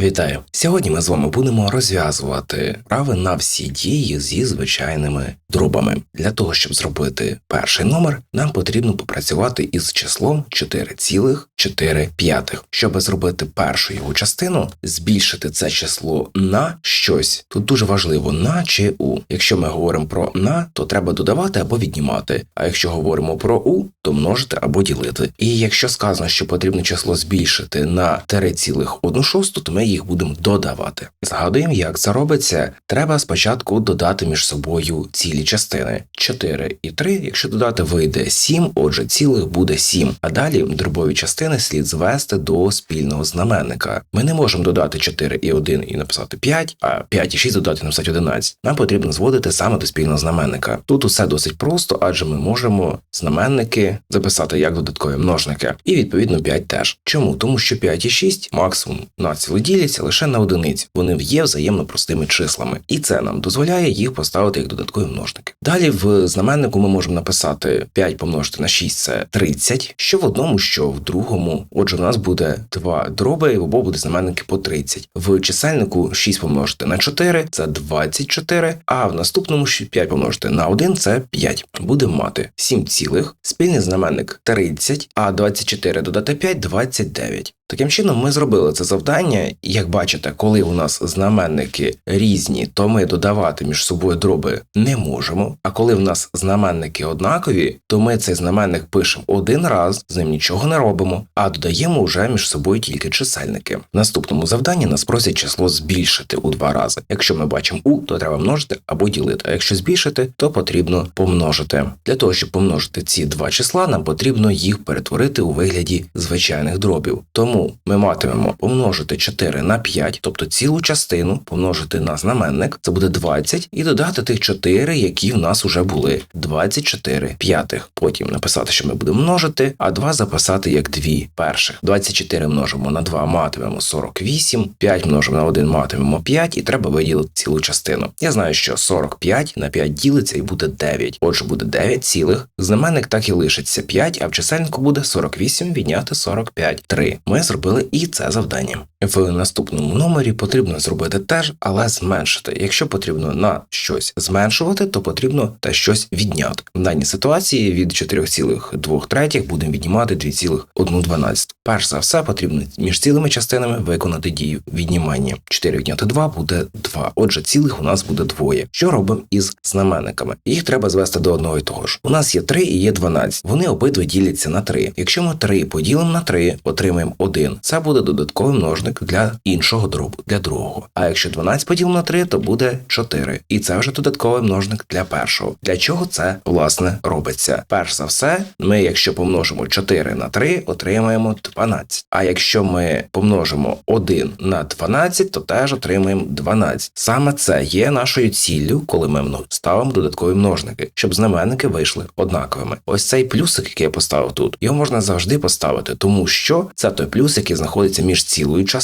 Вітаю! Сьогодні ми з вами будемо розв'язувати прави на всі дії зі звичайними дробами. Для того, щоб зробити перший номер, нам потрібно попрацювати із числом 4,4. Щоб зробити першу його частину, збільшити це число на щось. Тут дуже важливо на чи у. Якщо ми говоримо про на, то треба додавати або віднімати. А якщо говоримо про у, то множити або ділити. І якщо сказано, що потрібно число збільшити на 3,1, то ми їх будемо додавати. Згадуємо, як це робиться. Треба спочатку додати між собою цілі частини 4 і 3. Якщо додати, вийде 7, отже, цілих буде 7. А далі дробові частини слід звести до спільного знаменника. Ми не можемо додати 4 і 1 і написати 5, а 5 і 6 додати і написати 11. Нам потрібно зводити саме до спільного знаменника. Тут усе досить просто, адже ми можемо знаменники записати як додаткові множники, і відповідно 5 теж. Чому? Тому що 5 і 6 максимум націло діляться лише на одиниці. Вони є взаємно простими числами, і це нам дозволяє їх поставити як додаткові множники. Далі в знаменнику ми можемо написати 5 помножити на 6 це 30, що в одному, що в другому. Отже, в нас буде два дроби, і в обох буде знаменники по 30. В чисельнику 6 помножити на 4 це 24, а в наступному 5 помножити на 1 це 5. Будемо мати 7 цілих, спільний знаменник 30, а 24 додати 5 29. Таким чином, ми зробили це завдання. Як бачите, коли у нас знаменники різні, то ми додавати між собою дроби не можемо. А коли в нас знаменники однакові, то ми цей знаменник пишемо один раз, з ним нічого не робимо, а додаємо вже між собою тільки чисельники. В наступному завданні нас просять число збільшити у два рази. Якщо ми бачимо у, то треба множити або ділити. А якщо збільшити, то потрібно помножити. Для того, щоб помножити ці два числа, нам потрібно їх перетворити у вигляді звичайних дробів. Тому тому ми матимемо помножити 4 на 5, тобто цілу частину помножити на знаменник, це буде 20, і додати тих 4, які в нас вже були. 24 п'ятих. Потім написати, що ми будемо множити, а 2 записати як 2 перших. 24 множимо на 2, матимемо 48, 5 множимо на 1, матимемо 5, і треба виділити цілу частину. Я знаю, що 45 на 5 ділиться і буде 9. Отже, буде 9 цілих. Знаменник так і лишиться 5, а в чисельнику буде 48 відняти 45. 3. Ми зробили і це завдання. В наступному номері потрібно зробити теж, але зменшити. Якщо потрібно на щось зменшувати, то потрібно те щось відняти. В даній ситуації від 4,2 третіх будемо віднімати 2,1 Перш за все, потрібно між цілими частинами виконати дію віднімання. 4 відняти 2 буде 2. Отже, цілих у нас буде двоє. Що робимо із знаменниками? Їх треба звести до одного і того ж. У нас є 3 і є 12. Вони обидва діляться на 3. Якщо ми 3 поділимо на 3, отримаємо 1. Це буде додатковий множник для іншого дробу, для другого. А якщо 12 поділимо на 3, то буде 4. І це вже додатковий множник для першого. Для чого це власне робиться? Перш за все, ми, якщо помножимо 4 на 3, отримаємо 12. А якщо ми помножимо 1 на 12, то теж отримаємо 12. Саме це є нашою ціллю, коли ми ставимо додаткові множники, щоб знаменники вийшли однаковими. Ось цей плюсик, який я поставив тут, його можна завжди поставити, тому що це той плюс, який знаходиться між цілою частиною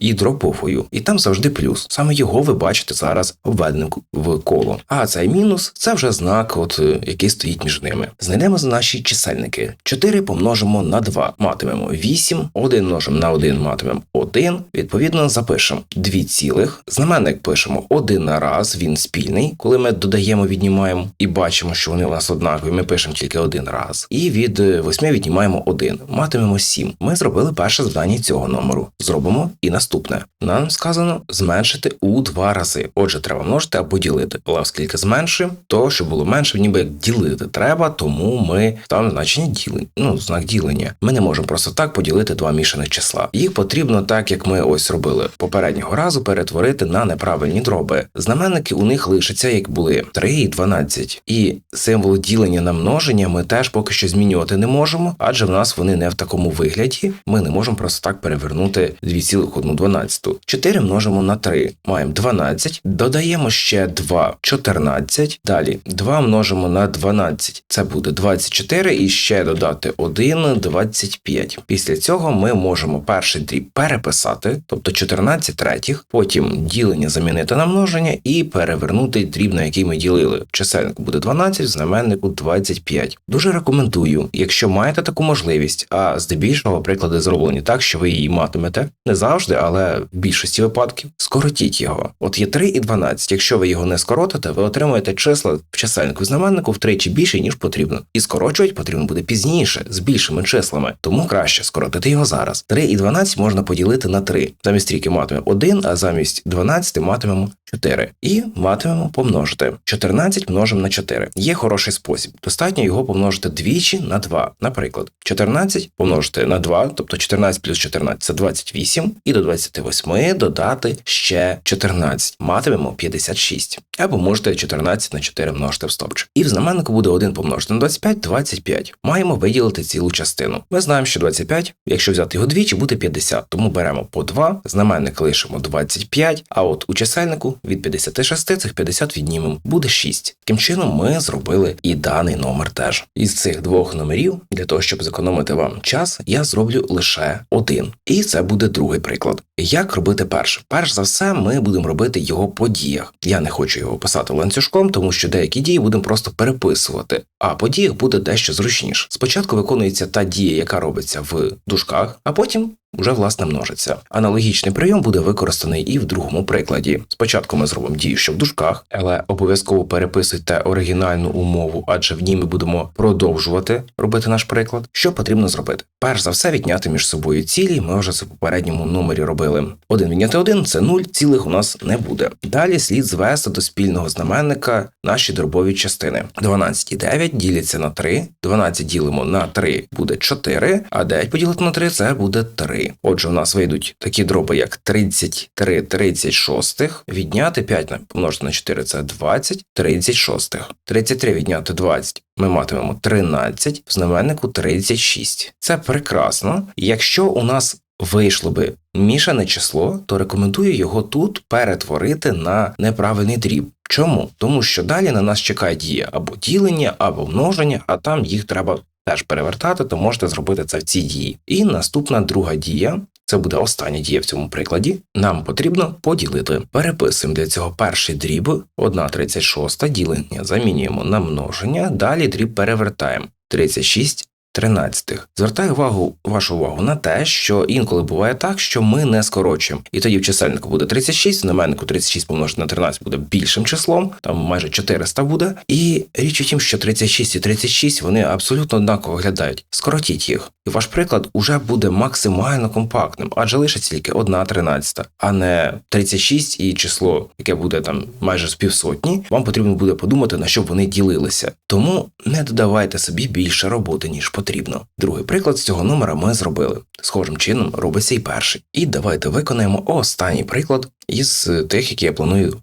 і дроповою. І там завжди плюс. Саме його ви бачите зараз обведеним в коло. А цей мінус це вже знак, от е, який стоїть між ними. Знайдемо наші чисельники. 4 помножимо на 2, матимемо 8, 1 множимо на 1 матимемо 1. Відповідно, запишемо 2 цілих. Знаменник пишемо один раз, він спільний. Коли ми додаємо, віднімаємо і бачимо, що вони у нас однакові, ми пишемо тільки один раз. І від 8 е, віднімаємо 1. Матимемо 7. Ми зробили перше завдання цього номеру. Зробимо і наступне. Нам сказано зменшити у два рази. Отже, треба множити або ділити. Але оскільки зменшуємо, то щоб було менше, ніби як ділити треба, тому ми ставимо значення ділення. Ну, знак ділення. Ми не можемо просто так поділити два мішаних числа. Їх потрібно, так як ми ось робили попереднього разу, перетворити на неправильні дроби. Знаменники у них лишаться, як були 3 і 12. І символ ділення на множення ми теж поки що змінювати не можемо, адже в нас вони не в такому вигляді. Ми не можемо просто так перевернути 2,1. 4 множимо на 3. Маємо 12. Додаємо ще 2, 14. Далі 2 множимо на 12. Це буде 24 і ще додати 1, 25. Після цього ми можемо перший дріб переписати, тобто 14 третіх, потім ділення замінити на множення і перевернути дріб, на який ми ділили. В чисельнику буде 12, в знаменнику 25. Дуже рекомендую, якщо маєте таку можливість, а здебільшого приклади зроблені так, що ви її матимете. Не завжди, але в більшості випадків. Скоротіть його. От є 3 і 12. Якщо ви його не скоротите, ви отримуєте числа в чисельнику знаменнику втричі більше, ніж потрібно. І скорочувати потрібно буде пізніше, з більшими числами. Тому краще скоротити його зараз. 3 і 12 можна поділити на 3. Замість трійки матимемо 1, а замість 12 матимемо 4. І матимемо помножити. 14 множимо на 4. Є хороший спосіб. Достатньо його помножити двічі на 2. Наприклад, 14 помножити на 2, тобто 14 плюс 14 це 28, і до 28 додати ще 14. Матимемо 56. Або можете 14 на 4 множити в стопчик. І в знаменнику буде 1 помножити на 25 25. Маємо виділити цілу частину. Ми знаємо, що 25, якщо взяти його двічі, буде 50. Тому беремо по 2, знаменник лишимо 25, а от у чисельнику від 56 цих 50 віднімемо, буде 6. Таким чином ми зробили і даний номер теж. Із цих двох номерів, для того, щоб зекономити вам час, я зроблю лише один. І це буде другий приклад. Як робити перше? Перш за все, ми будемо робити його по діях. Я не хочу його писати ланцюжком, тому що деякі дії будемо просто переписувати, а по діях буде дещо зручніше. Спочатку виконується та дія, яка робиться в дужках, а потім вже власне множиться. Аналогічний прийом буде використаний і в другому прикладі. Спочатку ми зробимо дію, що в дужках, але обов'язково переписуйте оригінальну умову, адже в ній ми будемо продовжувати робити наш приклад. Що потрібно зробити? Перш за все, відняти між собою цілі. Ми вже це в попередньому номері робили. Один відняти один це нуль, цілих у нас не буде. Далі слід звести до спільного знаменника наші дробові частини. 12 і 9 діляться на 3, 12 ділимо на 3 буде 4, а 9 поділити на 3 це буде 3. Отже, у нас вийдуть такі дроби, як 33 36, відняти 5 помножити на 4 це 20, 36. 33 відняти 20 ми матимемо 13, в знаменнику 36. Це прекрасно. Якщо у нас вийшло би мішане число, то рекомендую його тут перетворити на неправильний дріб. Чому? Тому що далі на нас чекає дія або ділення, або множення, а там їх треба теж перевертати, то можете зробити це в цій дії. І наступна друга дія. Це буде остання дія в цьому прикладі. Нам потрібно поділити. Переписуємо для цього перший дріб, 1,36 ділення, замінюємо на множення, далі дріб перевертаємо. 36 тринадцятих. Звертаю увагу вашу увагу на те, що інколи буває так, що ми не скорочуємо. І тоді в чисельнику буде 36, в знаменнику 36 помножити на 13 буде більшим числом, там майже 400 буде. І річ у тім, що 36 і 36 вони абсолютно однаково виглядають. Скоротіть їх. І ваш приклад уже буде максимально компактним, адже лишиться тільки одна тринадцята, а не 36 і число, яке буде там майже з півсотні. Вам потрібно буде подумати, на що вони ділилися. Тому не додавайте собі більше роботи, ніж потрібно. Другий приклад з цього номера ми зробили. Схожим чином робиться і перший. І давайте виконаємо останній приклад із тих, які я планую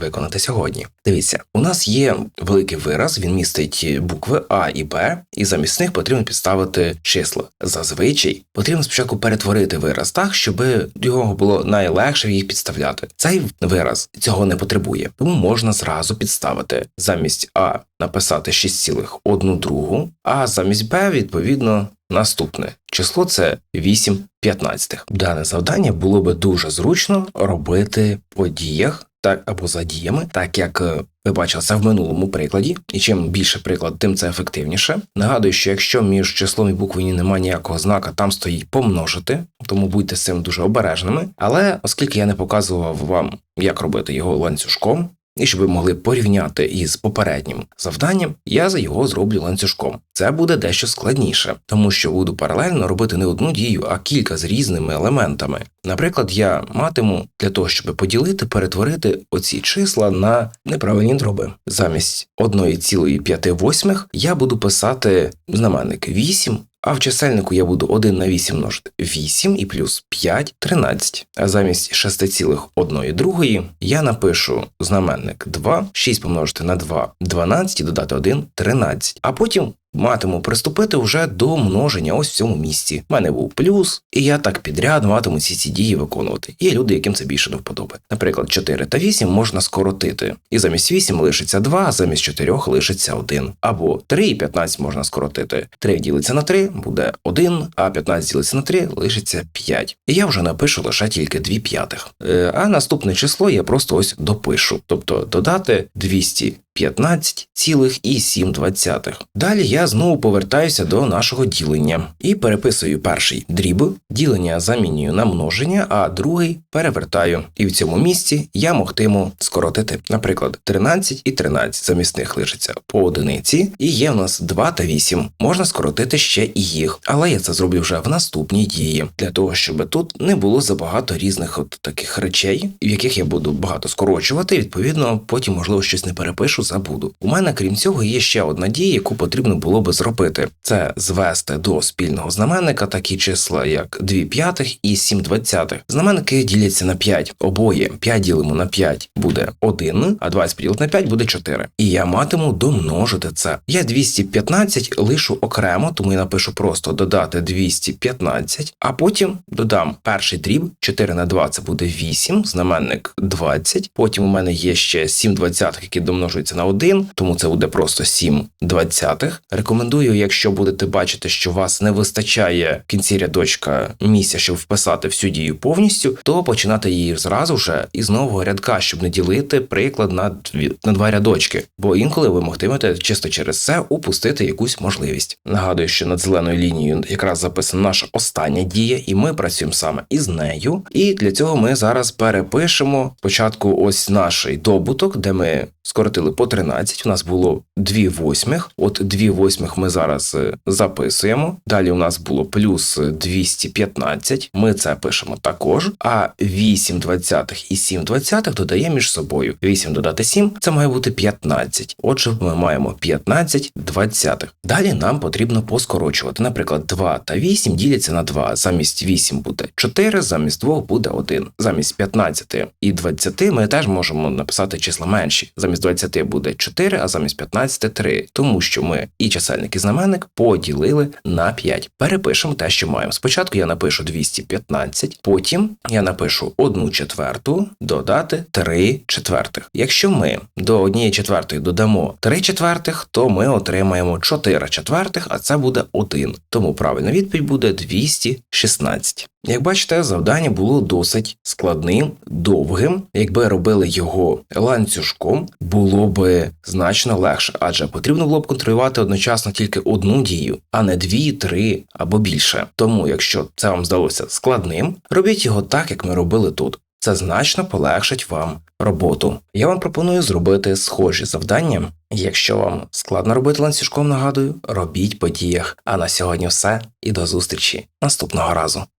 виконати сьогодні. Дивіться, у нас є великий вираз, він містить букви А і Б, і замість них потрібно підставити числа. Зазвичай потрібно спочатку перетворити вираз так, щоб його було найлегше їх підставляти. Цей вираз цього не потребує, тому можна зразу підставити замість А написати 6,1 другу, а замість Б відповідно Наступне число це 8 п'ятнадцятих. Дане завдання було би дуже зручно робити по діях так або за діями, так як е, ви бачили це в минулому прикладі, і чим більше приклад, тим це ефективніше. Нагадую, що якщо між числом і буквою немає ніякого знака, там стоїть помножити, тому будьте з цим дуже обережними. Але оскільки я не показував вам, як робити його ланцюжком, і щоб ви могли порівняти із попереднім завданням, я за його зроблю ланцюжком. Це буде дещо складніше, тому що буду паралельно робити не одну дію, а кілька з різними елементами. Наприклад, я матиму для того, щоб поділити, перетворити оці числа на неправильні дроби. Замість 1,5 я буду писати знаменник 8, а в чисельнику я буду 1 на 8 множити 8 і плюс 5 13. А замість 6,1 я напишу знаменник 2, 6 помножити на 2 12 і додати 1 13. А потім матиму приступити вже до множення ось в цьому місці. У мене був плюс, і я так підряд матиму ці ці дії виконувати. Є люди, яким це більше не вподобає. Наприклад, 4 та 8 можна скоротити. І замість 8 лишиться 2, а замість 4 лишиться 1. Або 3 і 15 можна скоротити. 3 ділиться на 3 буде 1, а 15 ділиться на 3 лишиться 5. І я вже напишу лише тільки 2 п'ятих. Е, а наступне число я просто ось допишу. Тобто додати 200 15,7. Далі я знову повертаюся до нашого ділення і переписую перший дріб, ділення замінюю на множення, а другий перевертаю. І в цьому місці я могтиму скоротити. Наприклад, 13 і 13 замість них лишиться по одиниці, і є в нас 2 та 8. Можна скоротити ще і їх, але я це зроблю вже в наступній дії, для того, щоб тут не було забагато різних от таких речей, в яких я буду багато скорочувати. Відповідно, потім, можливо, щось не перепишу, забуду. У мене, крім цього, є ще одна дія, яку потрібно було би зробити: це звести до спільного знаменника такі числа, як 2 п'ятих і 7 двадцятих. Знаменники діляться на 5. Обоє 5 ділимо на 5 буде 1, а 20 поділити на 5 буде 4. І я матиму домножити це. Я 215 лишу окремо, тому я напишу просто додати 215, а потім додам перший дріб 4 на 2 це буде 8, знаменник 20. Потім у мене є ще 7 двадцятих, які домножуються на 1, тому це буде просто 7 двадцятих. Рекомендую, якщо будете бачити, що вас не вистачає в кінці рядочка місця, щоб вписати всю дію повністю, то починати її зразу вже із нового рядка, щоб не ділити приклад на дві на два рядочки. Бо інколи ви могтимете чисто через це упустити якусь можливість. Нагадую, що над зеленою лінією якраз записана наша остання дія, і ми працюємо саме із нею. І для цього ми зараз перепишемо спочатку ось наш добуток, де ми скоротили по 13. У нас було 2 восьмих. От 2 восьмих ми зараз е, записуємо. Далі у нас було плюс 215. Ми це пишемо також. А 8 двадцятих і 7 двадцятих додаємо між собою. 8 додати 7 це має бути 15. Отже, ми маємо 15 двадцятих. Далі нам потрібно поскорочувати. Наприклад, 2 та 8 діляться на 2. Замість 8 буде 4, замість 2 буде 1. Замість 15 і 20 ми теж можемо написати числа менші. Замість 20 буде 4, а замість 15 3. Тому що ми і чисельник і знаменник поділили на 5. Перепишемо те, що маємо. Спочатку я напишу 215, потім я напишу 1 четверту додати 3 четвертих. Якщо ми до 1 четвертої додамо 3 четвертих, то ми отримаємо 4 четвертих, а це буде 1. Тому правильна відповідь буде 216. Як бачите, завдання було досить складним, довгим. Якби робили його ланцюжком, було би значно легше, адже потрібно було б контролювати одночасно тільки одну дію, а не дві, три або більше. Тому, якщо це вам здалося складним, робіть його так, як ми робили тут. Це значно полегшить вам роботу. Я вам пропоную зробити схожі завдання. Якщо вам складно робити ланцюжком, нагадую, робіть по діях. А на сьогодні все і до зустрічі наступного разу.